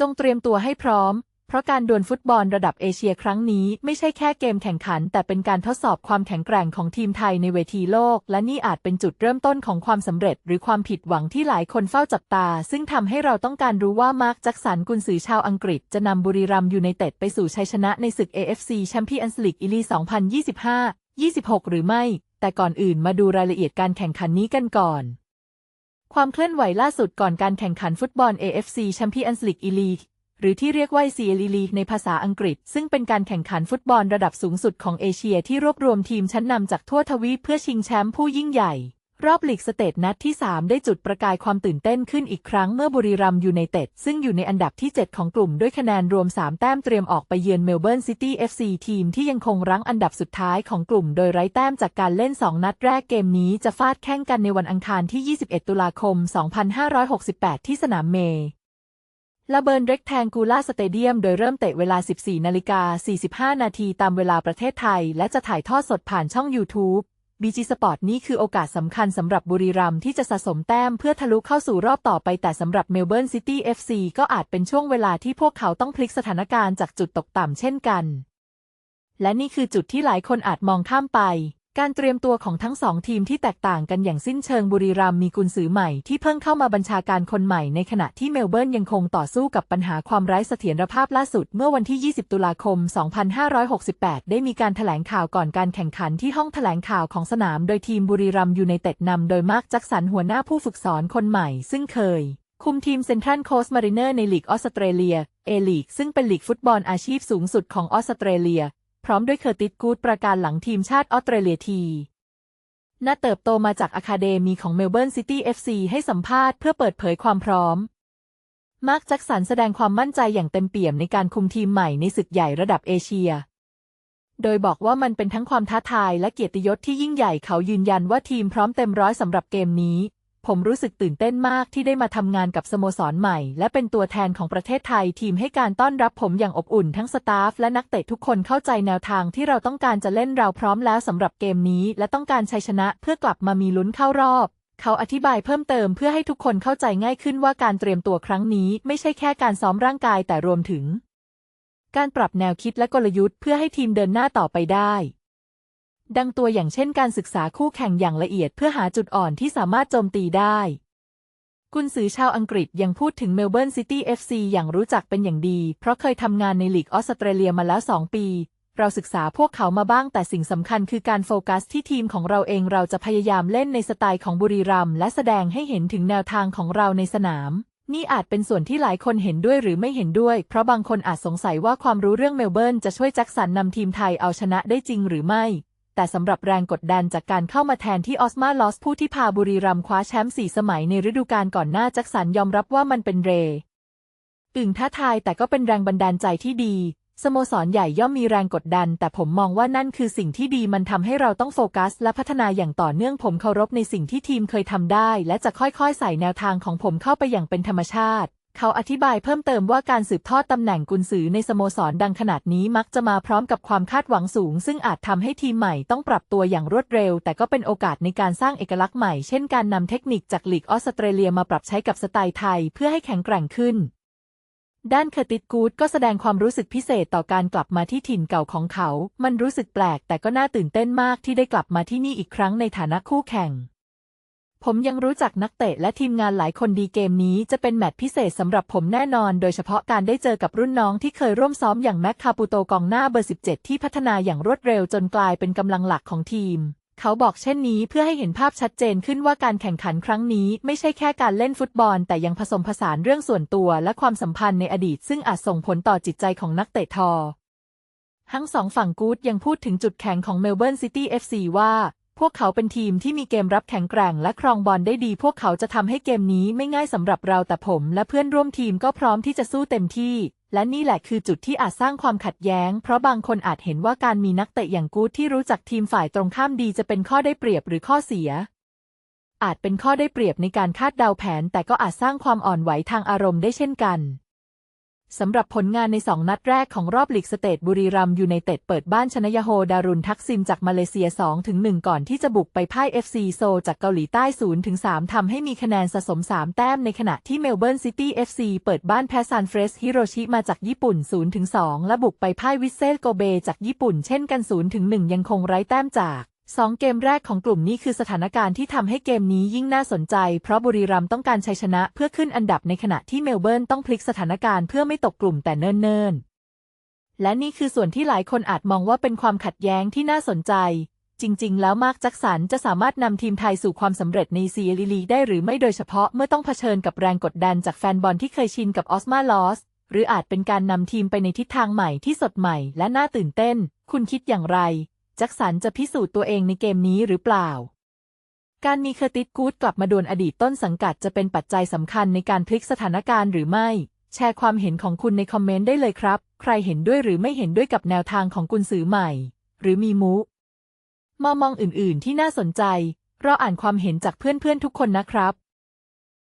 จงเตรียมตัวให้พร้อม เพราะการดวลฟุตบอลระดับเอเชียครั้งนี้ไม่ใช่แค่เกมแข่งขัน แต่เป็นการทดสอบความแข็งแกร่งของทีมไทยในเวทีโลก และนี่อาจเป็นจุดเริ่มต้นของความสำเร็จ หรือความผิดหวังที่หลายคนเฝ้าจับตา ซึ่งทำให้เราต้องการรู้ว่ามาร์คจ็คสันกุนซือชาวอังกฤษ จะนำบุรีรัมย์ยูไนเต็ดไปสู่ชัยชนะในศึก AFC Champions League อีลี2025 26 หรือไม่ แต่ก่อนอื่นมาดูรายละเอียดการแข่งขันนี้กันก่อน ความเคลื่อนไหวล่าสุดก่อนการแข่งขันฟุตบอล AFC Champions League E-League หรือที่เรียกว่า CL League ในภาษาอังกฤษ ซึ่งเป็นการแข่งขันฟุตบอลระดับสูงสุดของเอเชียที่รวบรวมทีมชั้นนำจากทั่วทวีปเพื่อชิงแชมป์ผู้ยิ่งใหญ่ รอบลีกสเตทนัดที่ 3 ได้จุดประกายความตื่นเต้นขึ้นอีกครั้งเมื่อบุรีรัมย์ยูไนเต็ดซึ่งอยู่ในอันดับที่ 7 ของกลุ่มด้วยคะแนนรวม 3 แต้มเตรียมออกไปเยือนเมลเบิร์นซิตี้ FC ทีมที่ยังคงรั้งอันดับสุดท้ายของกลุ่มโดยไร้แต้มจากการเล่น 2 นัดแรกเกมนี้จะฟาดแข่งกันในวันอังคารที่ 21 ตุลาคม 2568 ที่สนามเมลาเบิร์นเร็กแทงกูล่าสเตเดียมโดยเริ่มเตะเวลา 14 นาฬิกา 45 นาทีตามเวลาประเทศไทย และจะถ่ายทอดสดผ่านช่อง YouTube BG Sport นี้คือโอกาสสำคัญสำหรับบุรีรัมย์ที่จะสะสมแต้มเพื่อทะลุเข้าสู่รอบต่อไปแต่สำหรับเมลเบิร์นซิตี้ FC ก็อาจเป็นช่วงเวลาที่พวกเขาต้องพลิกสถานการณ์จากจุดตกต่ำเช่นกัน และนี่คือจุดที่หลายคนอาจมองข้ามไป การเตรียมตัวของทั้งสองทีมที่แตกต่างกันอย่างสิ้นเชิงบุรีรัมมีกุนซือใหม่ที่เพิ่งเข้ามาบัญชาการคนใหม่ในขณะที่เมลเบิร์นยังคงต่อสู้กับปัญหาความไร้เสถียรภาพล่าสุดเมื่อวันที่ 20 ตุลาคม 2568 ได้มีการแถลงข่าวก่อนการแข่งขันที่ห้องแถลงข่าวของสนามโดยทีมบุรีรัมยูไนเต็ดนำโดยมาร์คแจ็คสันหัวหน้าผู้ฝึกสอนคนใหม่ ซึ่งเคย คุมทีมเซนทรัลโคสมาริเนอร์ในลีกออสเตรเลียเอลีกซึ่งเป็นลีกฟุตบอลอาชีพสูงสุดของออสเตรเลีย พร้อมด้วยเคอร์ติสกูดประการหลังทีมชาติออสเตรเลียทีน่าเติบโตมาจากอะคาเดมีของเมลเบิร์นซิตี้เอฟซีให้สัมภาษณ์เพื่อเปิดเผยความพร้อม มาร์คแจ็คสันแสดงความมั่นใจอย่างเต็มเปี่ยมในการคุมทีมใหม่ในศึกใหญ่ระดับเอเชีย โดยบอกว่ามันเป็นทั้งความท้าทายและเกียรติยศที่ยิ่งใหญ่เขายืนยันว่าทีมพร้อมเต็มร้อยสำหรับเกมนี้ ผมรู้สึกตื่นเต้นมากที่ได้มาทำงานกับสโมสรใหม่ และเป็นตัวแทนของประเทศไทยทีมให้การต้อนรับผมอย่างอบอุ่นทั้งสตาฟและนักเตะทุกคนเข้าใจแนวทางที่เราต้องการจะเล่นเราพร้อมแล้วสำหรับเกมนี้ และต้องการชัยชนะเพื่อกลับมามีลุ้นเข้ารอบ เขาอธิบายเพิ่มเติมเพื่อให้ทุกคนเข้าใจง่ายขึ้นว่าการเตรียมตัวครั้งนี้ ไม่ใช่แค่การซ้อมร่างกายแต่รวมถึง การปรับแนวคิดและกลยุทธ์เพื่อให้ทีมเดินหน้าต่อไปได้ ดังตัวอย่างเช่นการศึกษาคู่แข่งอย่างละเอียดเพื่อหาจุดอ่อนที่สามารถโจมตีได้ กุนซือชาวอังกฤษยังพูดถึงเมลเบิร์นซิตี้เอฟซีอย่างรู้จักเป็นอย่างดี เพราะเคยทำงานในลีกออสเตรเลียมาแล้ว2ปี เราศึกษาพวกเขามาบ้างแต่สิ่งสำคัญคือการโฟกัสที่ทีมของเราเองเราจะพยายามเล่นในสไตล์ของบุรีรัมและแสดงให้เห็นถึงแนวทางของเราในสนามนี่อาจเป็นส่วนที่หลายคนเห็นด้วยหรือไม่เห็นด้วย เพราะบางคนอาจสงสัยว่าความรู้เรื่องเมลเบิร์นจะช่วยแจ็คสันนำทีมไทยเอาชนะได้จริงหรือไม่ แต่สำหรับแรงกดดันจากการเข้ามาแทนที่ออสมาลอสผู้ที่พาบุรีรัมย์คว้าแชมป์สี่สมัยในฤดูกาลก่อนหน้าแจ็คสันยอมรับว่ามันเป็นเรอึ่งท้าทายแต่ก็เป็นแรงบันดาลใจที่ดี สโมสรใหญ่ย่อมมีแรงกดดัน แต่ผมมองว่านั่นคือสิ่งที่ดีมันทำให้เราต้องโฟกัส และพัฒนาอย่างต่อเนื่องผมเคารพในสิ่งที่ทีมเคยทำได้ และจะค่อยๆ ใส่แนวทางของผมเข้าไปอย่างเป็นธรรมชาติ เขาอธิบายเพิ่มเติมว่าการสืบทอดตำแหน่งกุนซือในสโมสรดังขนาดนี้มักจะมาพร้อมกับความคาดหวังสูง ซึ่งอาจทำให้ทีมใหม่ต้องปรับตัวอย่างรวดเร็ว แต่ก็เป็นโอกาสในการสร้างเอกลักษณ์ใหม่ เช่นการนำเทคนิคจากลีกออสเตรเลียมาปรับใช้กับสไตล์ไทยเพื่อให้แข็งแกร่งขึ้น ด้านเคอร์ติสกูดก็แสดงความรู้สึกพิเศษต่อการกลับมาที่ถิ่นเก่าของเขา มันรู้สึกแปลก แต่ก็น่าตื่นเต้นมากที่ได้กลับมาที่นี่อีกครั้งในฐานะคู่แข่ง ผมยังรู้จักนักเตะและทีมงานหลายคนดีเกมนี้จะเป็นแมตช์พิเศษสำหรับผมแน่นอน โดยเฉพาะการได้เจอกับรุ่นน้องที่เคยร่วมซ้อมอย่างแม็กคาปูโตกองหน้าเบอร์ 17 ที่พัฒนาอย่างรวดเร็วจนกลายเป็นกำลังหลักของทีม เขาบอกเช่นนี้เพื่อให้เห็นภาพชัดเจนขึ้นว่าการแข่งขันครั้งนี้ไม่ใช่แค่การเล่นฟุตบอล แต่ยังผสมผสานเรื่องส่วนตัวและความสัมพันธ์ในอดีต ซึ่งอาจส่งผลต่อจิตใจของนักเตะทอทั้งสองฝั่งกู๊ดยังพูดถึงจุดแข็งของเมลเบิร์นซิตี้เอฟซีว่า พวกเขาเป็นทีมที่มีเกมรับแข็งแกร่งและครองบอลได้ดี พวกเขาจะทำให้เกมนี้ไม่ง่ายสำหรับเราแต่ผมและเพื่อนร่วมทีมก็พร้อมที่จะสู้เต็มที่ และนี่แหละคือจุดที่อาจสร้างความขัดแย้ง เพราะบางคนอาจเห็นว่าการมีนักเตะอย่างกู๊ดที่รู้จักทีมฝ่ายตรงข้ามดีจะเป็นข้อได้เปรียบหรือข้อเสีย อาจเป็นข้อได้เปรียบในการคาดเดาแผน แต่ก็อาจสร้างความอ่อนไหวทางอารมณ์ได้เช่นกัน สำหรับผลงานใน 2 นัดแรกของรอบลีกสเตทบุรีรัมยูไนเต็ดเปิดบ้านชนะยาโฮดารุนทักซิมจากมาเลเซีย 2-1 ก่อนที่จะบุกไปพ่าย FC โซจากเกาหลีใต้ 0-3 ทำให้มีคะแนนสะสม 3 แต้มในขณะที่เมลเบิร์นซิตี้ FC เปิดบ้านแพ้ซานเฟรสฮิโรชิมาจากญี่ปุ่น 0-2 และบุกไปพ่ายวิเซลโกเบจากญี่ปุ่นเช่นกัน 0-1 ยังคงไร้แต้มจาก สองเกมแรกของกลุ่มนี้คือสถานการณ์ที่ทำให้เกมนี้ยิ่งน่าสนใจ เพราะบุรีรัมย์ต้องการชัยชนะเพื่อขึ้นอันดับในขณะที่เมลเบิร์นต้องพลิกสถานการณ์เพื่อไม่ตกกลุ่มแต่เนิ่นๆ และนี่คือส่วนที่หลายคนอาจมองว่าเป็นความขัดแย้งที่น่าสนใจ จริง ๆ แล้วมาร์คแจ็คสันจะสามารถนำทีมไทยสู่ความสำเร็จในซีรีลีได้หรือไม่โดยเฉพาะเมื่อต้องเผชิญกับแรงกดดันจากแฟนบอลที่เคยชินกับออสมาลอสหรืออาจเป็นการนำทีมไปในทิศทางใหม่ที่สดใหม่และน่าตื่นเต้น คุณคิดอย่างไร จ็คสันจะพิสูจน์ตัวเองในเกมนี้หรือเปล่า การมีเคอร์ติสกูดกลับมาดวลอดีตต้นสังกัดจะเป็นปัจจัยสำคัญในการพลิกสถานการณ์หรือไม่ แชร์ความเห็นของคุณในคอมเมนต์ได้เลยครับ ใครเห็นด้วยหรือไม่เห็นด้วยกับแนวทางของกุนซือใหม่ หรือมีมุมองมองอื่น ๆ ที่น่าสนใจ เรออ่านความเห็นจากเพื่อน ๆ ทุกคนนะครับ